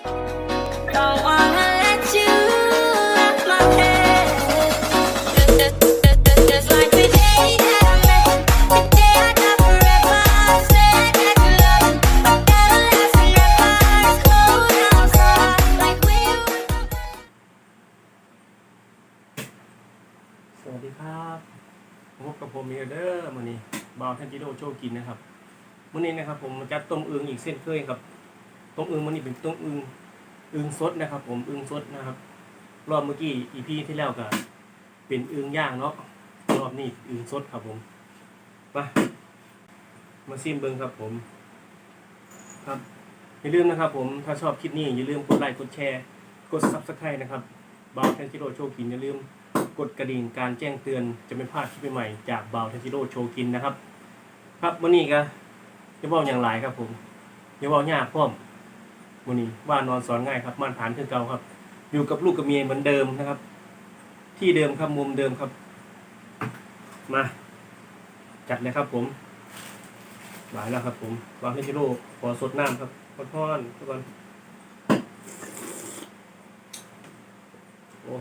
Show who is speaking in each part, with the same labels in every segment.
Speaker 1: สวัสดีครับพบกับผมเอเดอร์มันนี้บาวทันจิโดโชกินนะครับวันนี้นะครับ ผมจัดต้มอึงอีกเส้นเคยครับ ต้มอึงมันนี้เป็นต้มอึงอึงสดนะครับ ผมอึงสดนะครับ รอบเมื่อกี้อีพีที่แล้วก็เป็นอึงย่างเนาะรอบนี้อึงสดครับผมมามาซิมเบิงครับผม ครับอย่าลืมนะครับผมถ้าชอบคลิปนี้อย่าลืมกดไลค์กดแชร์กดซับสไครต์นะครับบาวเทนจิโดโชกินอย่าลืมกดกระดิ่งการแจ้งเตือนจะไม่พลาดคลิปใหม่จากบาวเทนจิโร่โชกินนะครับ ครับวันนี้ก็จะบอกอย่างไรครับผมอย่าบอกยากพร้อม วันนี้ว่านอนสอนง่ายครับมาตรฐานคือเก่าครับ อยู่กับลูกกับเมียเหมือนเดิมนะครับ ที่เดิมครับมุมเดิมครับ มาจัดเลยครับผมหลายแล้วครับ ผมบาวเทนจิโร่ขอสดน้ำครับขอทอนทุกคนโอ้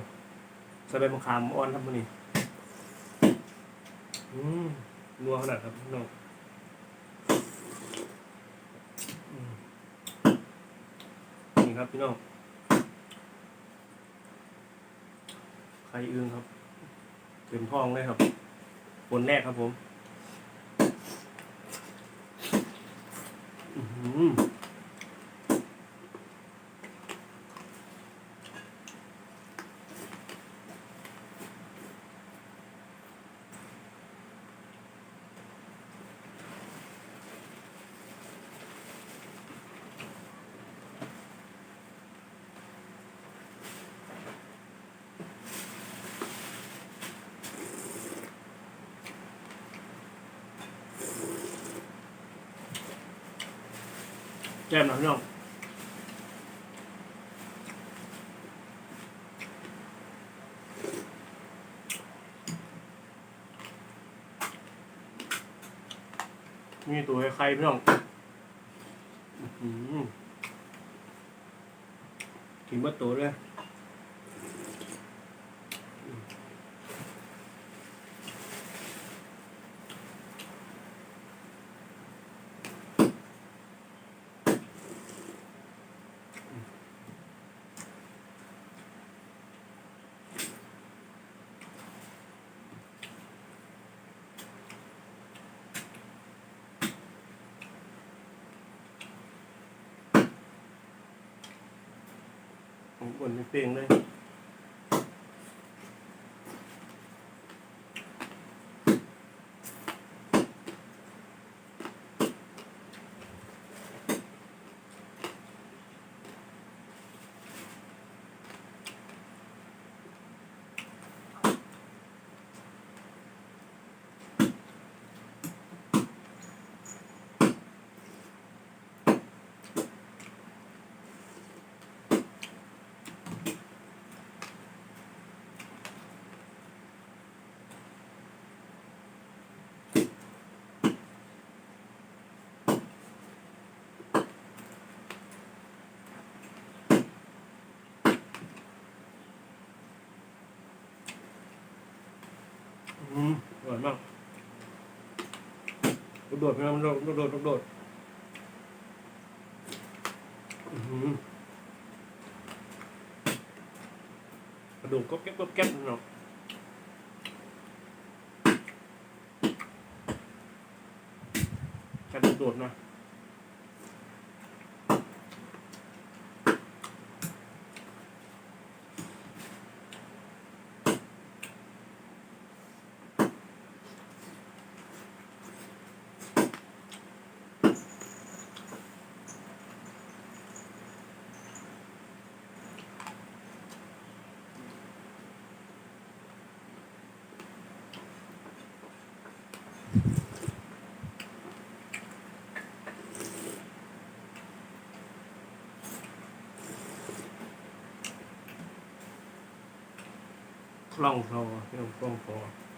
Speaker 1: ใส่ใบมะขามอ่อนครับมันนี่อืมนัวขนาดครับน้องอืมนี่ ครับพี่น้องไข่อึ้งครับเต็มท้องเลยครับผลแรกครับผม อืม แจ่มหน่อยพี่น้องมีตัวไข่พี่น้องอื้อหือกินบัตัวเลย ผมกวนเป็นเปลียงเลย อืมอร่อยมากโดดๆพี่น้องโดดโดดโดดโดดอื้อหือกระดูกก็แก๊บก็แก๊บเนาะกระดูกโดดนะ คล่องคลอ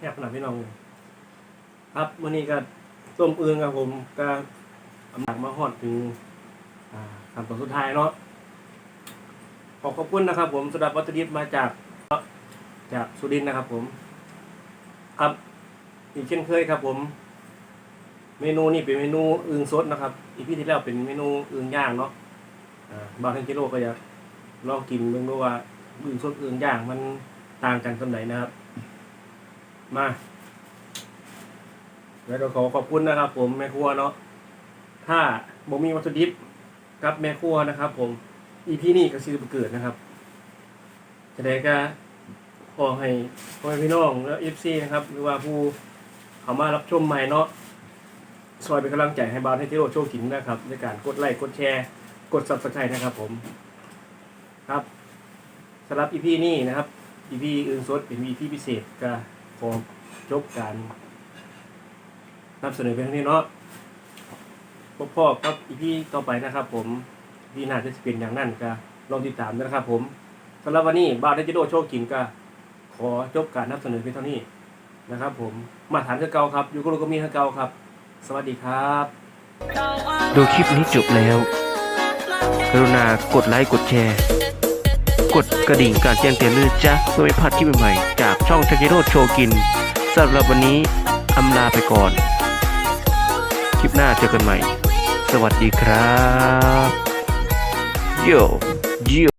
Speaker 1: พี่น้องคล่องคลอแซ่บขนาดพี่น้องเลยครับวันนี้ก็ต้มเอึ่งครับผมก็อำลังมาฮอดถึงขั้นตอนสุดท้ายเนาะขอขอบคุณนะครับ ผมสำหรับวัตถุดิบมาจากจากสุรินทร์นะครับ ผม ครับอีกเช่นเคยครับ ผม เมนูนี่เป็นเมนูอึงสดนะครับ อีพีที่แล้วเป็นเมนูอึงย่างเนาะบางท่านกิโลก็อยากลองกินเบิ่งดูว่าอึงสดอึงย่างมันต่างกันตรงไหนนะครับ มาแล้วก็ขอขอบคุณนะครับ ผมแม่ครัวเนาะถ้าบ่มีวัตถุดิบกับแม่ครัวนะครับ ผมอีพีนี้ก็ซื้อเกิดนะครับจะได้ก็ขอให้พ่อพี่น้องและเอฟซีนะครับ หรือว่าผู้เขามารับชมใหม่เนาะซอยเป็นกำลังใจให้บาวให้ที่โรโชว์กินนะครับในการกดไลค์กดแชร์ กด subscribe นะครับ ผม ครับสำหรับ EP นี้นะครับ EP อื่นสดเป็น EP พิเศษก็ ขอจบการนำเสนอเพียงเท่านี้เนาะพบพ่อครับ EP ต่อไปนะครับ ผมดีน่าจะเป็นอย่างนั้นก็ลองติดตามนะครับ ผมสำหรับวันนี้บาวให้ที่โรโชว์กินก็ขอจบการนำเสนอเพียงเท่านี้นะครับ ผมมาฐานคือเก่าครับอยู่กับลูกก็มีคือเก่าครับ สวัสดีครับ
Speaker 2: ดูคลิปนี้จบแล้ว กรุณากดไลค์กดแชร์ ดกระดิ่งการแจ้งเตือนด้วยจ้ะเพื่อไม่พลาดคลิปใหม่ๆจากช่องทาเกโรดโชกินสำหรับวันนี้อำลาไปก่อน คลิปหน้าเจอกันใหม่ สวัสดีครับโยโย